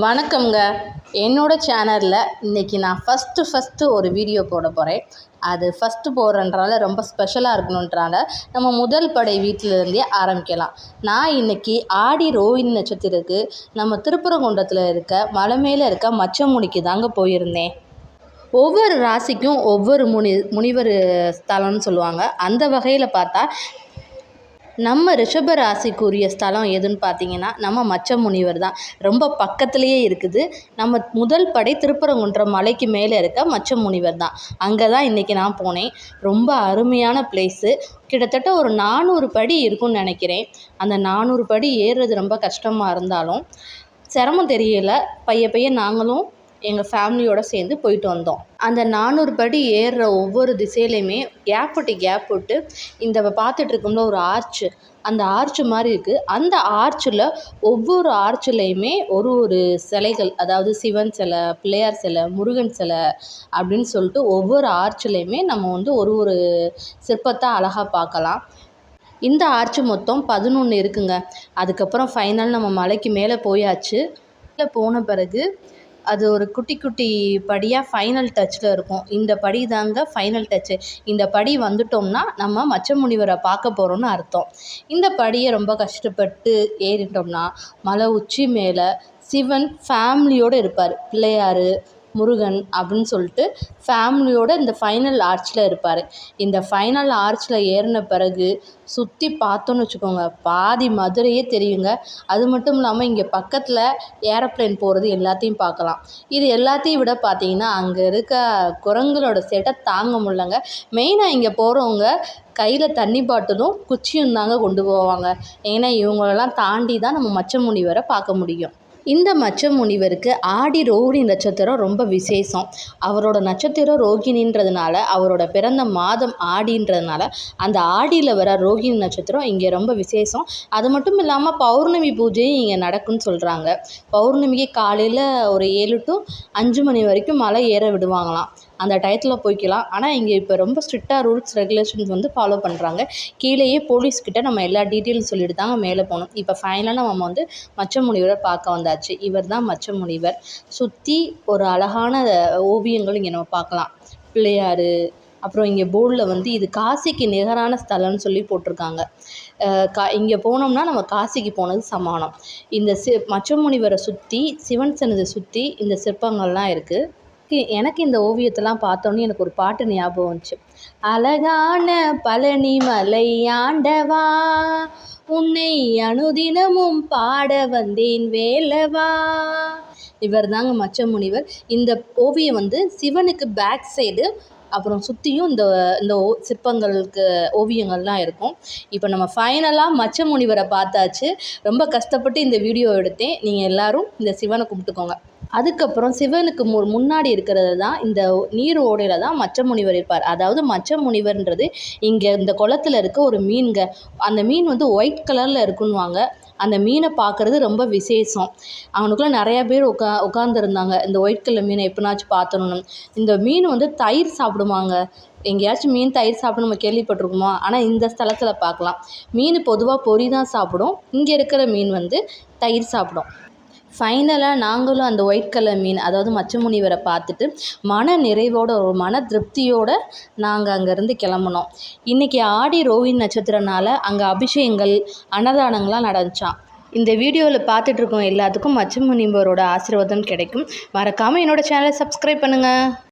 வணக்கம்ங்க. என்னோட சேனலில் இன்றைக்கி நான் ஃபஸ்ட்டு ஃபஸ்ட்டு ஒரு வீடியோ போட போகிறேன் அது ஃபஸ்ட்டு போடுறன்றால ரொம்ப ஸ்பெஷலாக இருக்கணுன்றால நம்ம முதல் படை வீட்டிலேருந்தே ஆரம்பிக்கலாம். நான் இன்றைக்கி ஆடி ரோஹிணி நட்சத்திரத்துக்கு நம்ம திருப்பரங்குன்றத்தில் இருக்க மலை மேலே இருக்க மச்சமுனிக்கு தாங்க போயிருந்தேன். ஒவ்வொரு ராசிக்கும் ஒவ்வொரு முனி முனிவர் ஸ்தலம்னு சொல்லுவாங்க. அந்த வகையில் பார்த்தா நம்ம ரிஷப ராசிக்குரிய ஸ்தலம் எதுன்னு பார்த்தீங்கன்னா நம்ம மச்ச முனிவர் தான். ரொம்ப பக்கத்துலேயே இருக்குது. நம்ம முதல் படை திருப்பரங்குன்றம் மலைக்கு மேலே இருக்க மச்ச முனிவர் தான். அங்கே தான் இன்றைக்கி நான் போனேன். ரொம்ப அருமையான பிளேஸு கிட்டத்தட்ட ஒரு நானூறு படி இருக்கும்னு நினைக்கிறேன். அந்த நானூறு படி ஏறுறது ரொம்ப கஷ்டமாக இருந்தாலும் சிரமம் தெரியல. பைய பைய நாங்களும் எங்கள் ஃபேமிலியோடு சேர்ந்து போயிட்டு வந்தோம். அந்த நானூறு படி ஏறுற ஒவ்வொரு திசையிலையுமே கேப் விட்டு கேப் விட்டு இந்த பார்த்துட்டு இருக்கோம்ல ஒரு ஆர்ச்சு அந்த ஆர்ச்சு மாதிரி இருக்குது அந்த ஆர்ச்சில் ஒவ்வொரு ஆர்ச்சிலையுமே ஒரு ஒரு சிலைகள் அதாவது சிவன் சிலை பிள்ளையார் சிலை முருகன் சிலை அப்படின்னு சொல்லிட்டு ஒவ்வொரு ஆர்ச்சிலையுமே நம்ம வந்து ஒரு ஒரு சிற்பத்தை அழகாக பார்க்கலாம் இந்த ஆர்ச்சு மொத்தம் பதினொன்று இருக்குங்க. அதுக்கப்புறம் ஃபைனல் நம்ம மலைக்கு மேலே போயாச்சு. மேலே போன பிறகு அது ஒரு குட்டி குட்டி படியாக ஃபைனல் டச்சில் இருக்கும். இந்த படி தாங்க ஃபைனல் டச்சு இந்த படி வந்துட்டோம்னா நம்ம மச்ச முனிவரை பார்க்க போகிறோம்னு அர்த்தம். இந்த படியை ரொம்ப கஷ்டப்பட்டு ஏறிட்டோம்னா மலை உச்சி மேலே சிவன் ஃபேமிலியோடு இருப்பார். பிள்ளையார் முருகன் அப்படின்னு சொல்லிட்டு ஃபேமிலியோடு இந்த ஃபைனல் ஆர்ச்சில் இருப்பார். இந்த ஃபைனல் ஆர்ச்சில் ஏறின பிறகு சுற்றி பார்த்தோன்னு வச்சுக்கோங்க பாதி மதுரையே தெரியுங்க. அது மட்டும் இல்லாமல் இங்கே பக்கத்தில் ஏரோப்ளேன் போகிறது எல்லாத்தையும் பார்க்கலாம். இது எல்லாத்தையும் விட பார்த்தீங்கன்னா அங்கே இருக்க குரங்களோட சேட்டை தாங்க முடியலங்க. மெயினாக இங்கே போகிறவங்க கையில் தண்ணி பாட்டிலும் குச்சியும் தாங்க கொண்டு போவாங்க. ஏன்னா இவங்களெல்லாம் தாண்டி தான் நம்ம மச்சமுனி முனிவரை பார்க்க முடியும். இந்த மச்ச முனிவருக்கு ஆடி ரோகிணி நட்சத்திரம் ரொம்ப விசேஷம். அவரோட நட்சத்திரம் ரோகிணின்றதுனால அவரோட பிறந்த மாதம் ஆடின்றதுனால அந்த ஆடியில் வர ரோகிணி நட்சத்திரம் இங்கே ரொம்ப விசேஷம். அது மட்டும் இல்லாமல் பௌர்ணமி பூஜையும் இங்கே நடக்குன்னு சொல்கிறாங்க பௌர்ணமிக்கு காலையில் ஒரு ஏழு டு அஞ்சு மணி வரைக்கும் மலை ஏற விடுவாங்களாம். அந்த டயத்தில் போய்க்கலாம். ஆனால் இங்கே இப்போ ரொம்ப ஸ்ட்ரிக்டாக ரூல்ஸ் ரெகுலேஷன்ஸ் வந்து ஃபாலோ பண்ணுறாங்க கீழேயே போலீஸ்கிட்ட நம்ம எல்லா டீட்டெயிலும் சொல்லிட்டு தாங்க மேலே போகணும். இப்போ ஃபைனலாக நம்ம வந்து மச்ச முனிவரை பார்க்க வந்தாச்சு. இவர் தான் மச்ச முனிவர் சுற்றி ஒரு அழகான ஓவியங்கள் இங்கே நம்ம பார்க்கலாம். பிள்ளையார் அப்புறம் இங்கே போர்டில் வந்து இது காசிக்கு நிகரான ஸ்தலம்னு சொல்லி போட்டிருக்காங்க. கா இங்கே போனோம்னா நம்ம காசிக்கு போனது சமானம். இந்த சி மச்ச முனிவரை சுற்றி சிவன் சன்னதை சுற்றி இந்த சிற்பங்கள்லாம் இருக்குது எனக்கு எனக்கு இந்த ஓவியத்தெல்லாம் பார்த்தோன்னே எனக்கு ஒரு பாட்டு ஞாபகம் வந்துச்சு. அழகான பழனி மலையாண்டவா உன்னை அனுதினமும் பாட வந்தேன் வேலவா. இவர் தாங்க மச்ச முனிவர் இந்த ஓவியம் வந்து சிவனுக்கு பேக் சைடு அப்புறம் சுற்றியும் இந்த இந்த ஓ சிற்பங்களுக்கு ஓவியங்கள்லாம் இருக்கும். இப்போ நம்ம ஃபைனலாக மச்ச முனிவரை பார்த்தாச்சு. ரொம்ப கஷ்டப்பட்டு இந்த வீடியோ எடுத்தேன். நீங்கள் எல்லோரும் இந்த சிவனை கும்பிட்டுக்கோங்க. அதுக்கப்புறம் சிவனுக்கு மு முன்னாடி இருக்கிறது தான் இந்த நீர் ஓடையில் தான் மச்ச முனிவர் இருப்பார். அதாவது மச்ச முனிவர்ன்றது இங்கே இந்த குளத்துல இருக்க ஒரு மீன்க அந்த மீன் வந்து ஒயிட் கலரில் இருக்குன்னுவாங்க. அந்த மீனை பார்க்குறது ரொம்ப விசேஷம். அவனுக்குள்ள நிறையா பேர் உட்கா உட்காந்துருந்தாங்க இந்த ஒயிட் கலர் மீனை எப்படினாச்சும் பார்த்தணுன்னு இந்த மீன் வந்து தயிர் சாப்பிடுவாங்க எங்கேயாச்சும் மீன் தயிர் சாப்பிட நம்ம கேள்விப்பட்டிருக்குமா? ஆனால் இந்த ஸ்தலத்தில் பார்க்கலாம். மீன் பொதுவாக பொறி தான் சாப்பிடும். இங்கே இருக்கிற மீன் வந்து தயிர் சாப்பிடும். ஃபைனலாக நாங்களும் அந்த ஒயிட் கலர் மீன் அதாவது மச்ச முனிவரை பார்த்துட்டு மன நிறைவோட ஒரு மன திருப்தியோடு நாங்கள் அங்கேருந்து கிளம்புனோம். இன்றைக்கி ஆடி ரோஹிணி நட்சத்திரனால அங்கே அபிஷேகங்கள் அன்னதானங்கள்லாம் நடந்துச்சான் இந்த வீடியோவில் பார்த்துட்ருக்கோம் எல்லாத்துக்கும் மச்ச முனிவரோட ஆசீர்வாதம் கிடைக்கும். மறக்காமல் என்னோடய சேனலை சப்ஸ்கிரைப் பண்ணுங்கள்